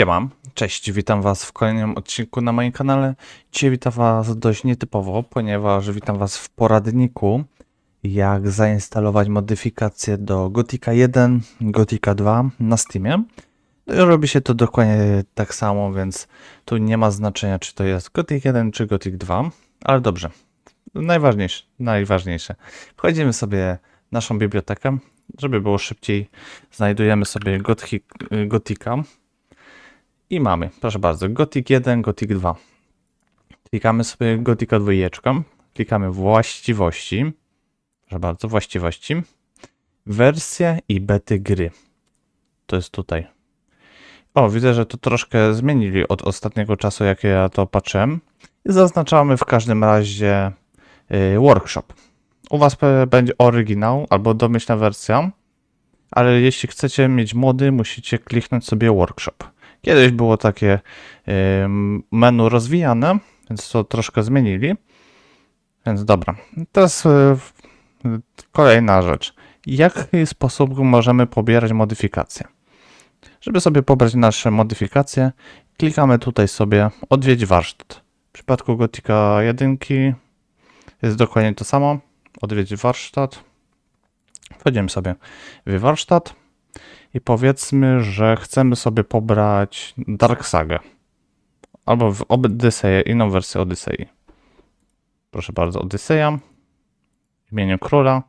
Siema, cześć, witam Was w kolejnym odcinku na moim kanale. Dzisiaj witam Was dość nietypowo, ponieważ witam Was w poradniku, jak zainstalować modyfikacje do Gotika 1, Gotika 2 na Steamie. No robi się to dokładnie tak samo, więc tu nie ma znaczenia, czy to jest Gothic 1 czy Gothic 2, ale dobrze. Najważniejsze, najważniejsze. Wchodzimy sobie naszą bibliotekę, żeby było szybciej. Znajdujemy sobie Gothic, Gotika, i mamy, proszę bardzo, Gothic 1, Gothic 2. Klikamy sobie Gotika 2, klikamy właściwości, proszę bardzo, właściwości, wersje i bety gry. To jest tutaj. O, widzę, że to troszkę zmienili od ostatniego czasu, jak ja to patrzyłem. Zaznaczamy w każdym razie y, workshop. U Was będzie oryginał albo domyślna wersja, ale jeśli chcecie mieć mody, musicie kliknąć sobie workshop. Kiedyś było takie menu rozwijane, więc to troszkę zmienili. Więc dobra. Teraz y, kolejna rzecz. W jaki sposób możemy pobierać modyfikacje? Żeby sobie pobrać nasze modyfikacje, klikamy tutaj sobie odwiedź warsztat. W przypadku Gotika 1 jest dokładnie to samo. Odwiedź warsztat. Wchodzimy sobie w warsztat i powiedzmy, że chcemy sobie pobrać Dark Saga. Albo w Odyseję, inną wersję Odysei. Proszę bardzo, Odyseja. W imieniu króla.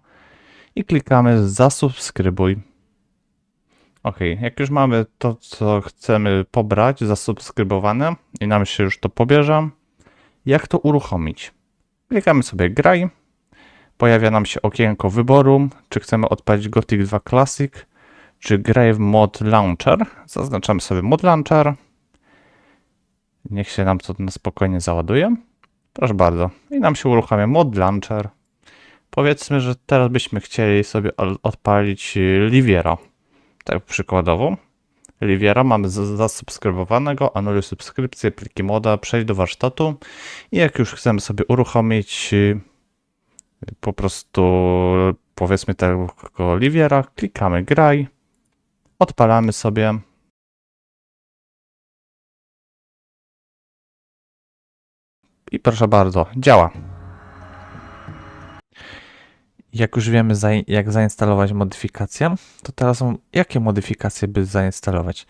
I klikamy zasubskrybuj. Ok, jak już mamy to, co chcemy pobrać, zasubskrybowane i nam się już to pobierze, jak to uruchomić? Klikamy sobie graj. Pojawia nam się okienko wyboru, czy chcemy odpalić Gothic 2 Classic, czy graj w mod launcher. Zaznaczamy sobie mod launcher. Niech się nam to na spokojnie załaduje. Proszę bardzo. I nam się uruchamia mod launcher. Powiedzmy, że teraz byśmy chcieli sobie al- odpalić y, Liviera. Tak przykładowo. Liviera mamy zasubskrybowanego, anuluj subskrypcję, pliki moda, przejść do warsztatu i jak już chcemy sobie uruchomić y, po prostu powiedzmy tego Liviera, klikamy graj, odpalamy sobie. I proszę bardzo, działa. Jak już wiemy, jak zainstalować modyfikacje, to teraz jakie modyfikacje by zainstalować?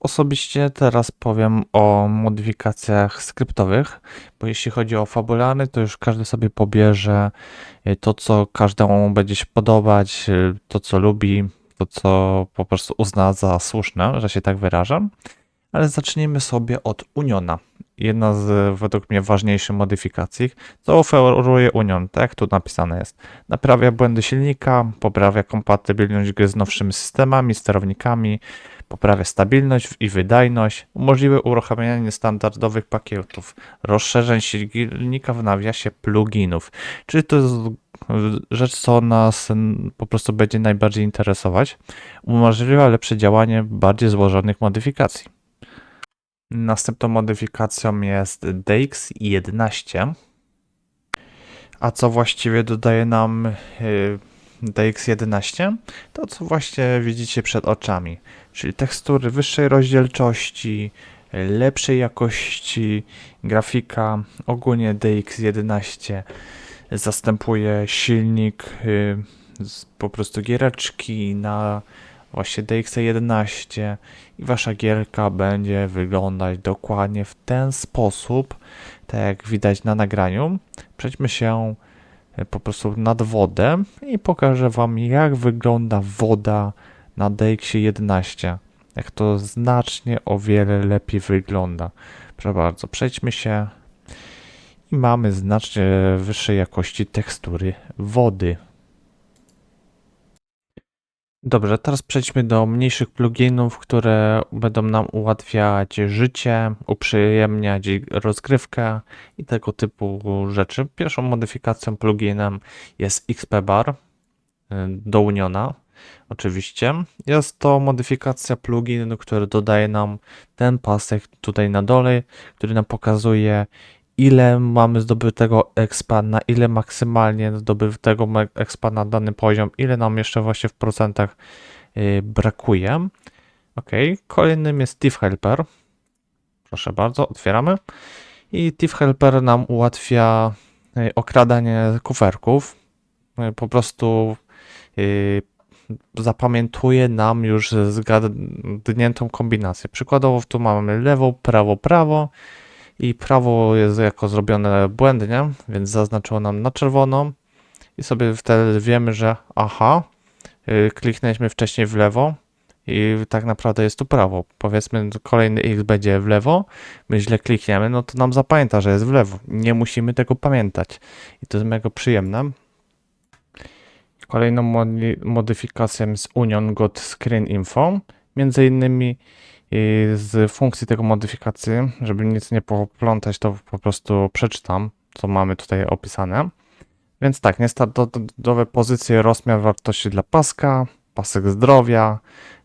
Osobiście teraz powiem o modyfikacjach skryptowych, bo jeśli chodzi o fabularny, to już każdy sobie pobierze y, to, co każdemu będzie się podobać, y, to, co lubi, to, co po prostu uzna za słuszne, że się tak wyrażam. Ale zacznijmy sobie od Uniona. Jedna z według mnie ważniejszych modyfikacji, co oferuje Union, tak jak tu napisane jest. Naprawia błędy silnika, poprawia kompatybilność gry z nowszymi systemami, sterownikami, poprawia stabilność i wydajność, umożliwia uruchamianie standardowych pakietów, rozszerzeń silnika w nawiasie pluginów. Czyli to jest rzecz, co nas po prostu będzie najbardziej interesować. Umożliwia lepsze działanie bardziej złożonych modyfikacji. Następną modyfikacją jest DX11. A co właściwie dodaje nam y, DX11? To co właśnie widzicie przed oczami, czyli tekstury wyższej rozdzielczości, lepszej jakości, grafika. Ogólnie DX11 zastępuje silnik y, po prostu giereczki na właśnie DX11 i wasza gierka będzie wyglądać dokładnie w ten sposób, tak jak widać na nagraniu. Przejdźmy się y, po prostu nad wodę i pokażę wam jak wygląda woda na DX11. Jak to znacznie o wiele lepiej wygląda. Proszę bardzo, przejdźmy się i mamy znacznie wyższej jakości tekstury wody. Dobrze, teraz przejdźmy do mniejszych pluginów, które będą nam ułatwiać życie, uprzyjemniać rozgrywkę i tego typu rzeczy. Pierwszą modyfikacją pluginem jest XP Bar y, do Uniona. Oczywiście. Jest to modyfikacja pluginu, który dodaje nam ten pasek tutaj na dole, który nam pokazuje ile mamy zdobytego expa, na ile maksymalnie zdobytego expa na dany poziom, ile nam jeszcze właśnie w procentach y, brakuje. Ok, kolejnym jest Thief Helper. Proszę bardzo, otwieramy. I Thief Helper nam ułatwia y, okradanie kuferków. Y, Po prostu zapamiętuje nam już zgadniętą kombinację. Przykładowo tu mamy lewo, prawo, prawo i prawo jest jako zrobione błędnie, więc zaznaczyło nam na czerwono i sobie wtedy wiemy, że aha, y, kliknęliśmy wcześniej w lewo i tak naprawdę jest tu prawo. Powiedzmy kolejny x będzie w lewo, my źle klikniemy, no to nam zapamięta, że jest w lewo. Nie musimy tego pamiętać i to jest mega przyjemne. Kolejną modyfikacją jest Union God Screen Info. Między innymi y, z funkcji tego modyfikacji, żeby nic nie poplątać, to po prostu przeczytam, co mamy tutaj opisane. Więc tak, niestandardowe pozycje, rozmiar wartości dla paska, pasek zdrowia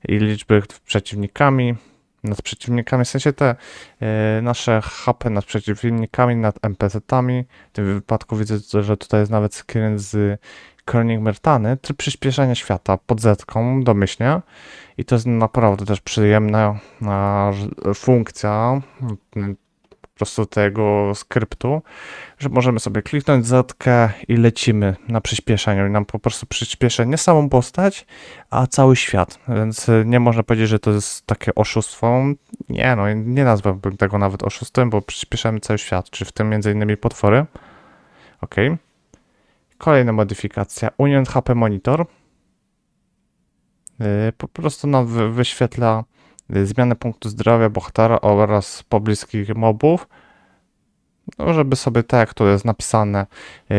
i liczby przeciwnikami. Nad przeciwnikami, w sensie te y, nasze HP nad przeciwnikami, nad NPC-tami. W tym wypadku widzę, że tutaj jest nawet screen z Kronik Mertany, tryb przyspieszenia świata pod zetką, domyślnie. I to jest naprawdę też przyjemna funkcja mm, po prostu tego skryptu, że możemy sobie kliknąć zetkę i lecimy na przyspieszeniu. I nam po prostu przyspieszy nie samą postać, a cały świat. Więc nie można powiedzieć, że to jest takie oszustwo. Nie, no nie nazwałbym tego nawet oszustwem, bo przyspieszamy cały świat, czy w tym między innymi potwory. Ok. Kolejna modyfikacja. Union HP Monitor. Yy, Po prostu nam wy- wyświetla yy, zmianę punktu zdrowia bohatera oraz pobliskich mobów. No, żeby sobie tak, jak to jest napisane, yy,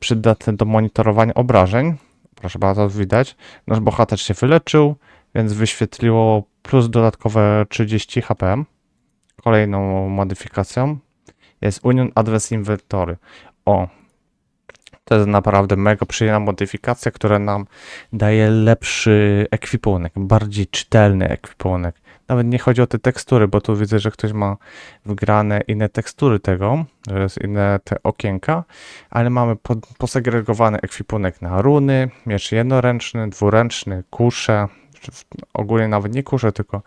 przydatne do monitorowania obrażeń. Proszę bardzo, widać. Nasz bohater się wyleczył, więc wyświetliło plus dodatkowe 30 HP. Kolejną modyfikacją jest Union Advanced Inventory. O, to jest naprawdę mega przyjemna modyfikacja, która nam daje lepszy ekwipunek, bardziej czytelny ekwipunek. Nawet nie chodzi o te tekstury, bo tu widzę, że ktoś ma wgrane inne tekstury tego, że jest inne te okienka, ale mamy pod, posegregowany ekwipunek na runy, miecz jednoręczny, dwuręczny, kusze, ogólnie nawet nie kusze, tylko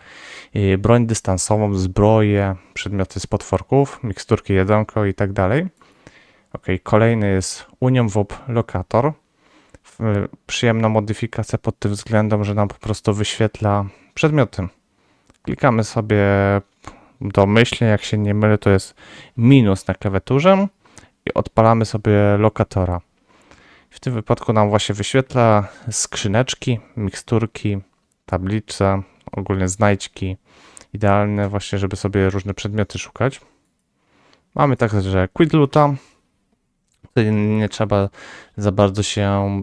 broń dystansową, zbroje, przedmioty z potworków, miksturki jedonko i tak dalej. Ok, kolejny jest Union WOP Locator. Przyjemna modyfikacja pod tym względem, że nam po prostu wyświetla przedmioty. Klikamy sobie domyślnie, jak się nie mylę, to jest minus na klawiaturze i odpalamy sobie lokatora. W tym wypadku nam właśnie wyświetla skrzyneczki, miksturki, tablice, ogólnie znajdźki. Idealne właśnie, żeby sobie różne przedmioty szukać. Mamy także Quid Nie trzeba za bardzo się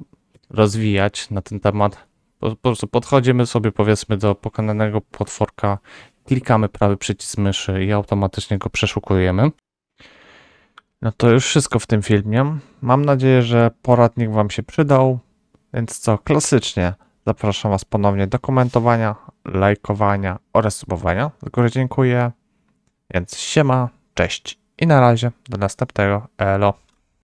rozwijać na ten temat. Po, po prostu podchodzimy sobie powiedzmy do pokonanego potworka, klikamy prawy przycisk myszy i automatycznie go przeszukujemy. No to już wszystko w tym filmie. Mam nadzieję, że poradnik Wam się przydał. Więc co, klasycznie zapraszam Was ponownie do komentowania, lajkowania oraz subowania. Z góry dziękuję. Więc siema, cześć i na razie. Do następnego. Elo.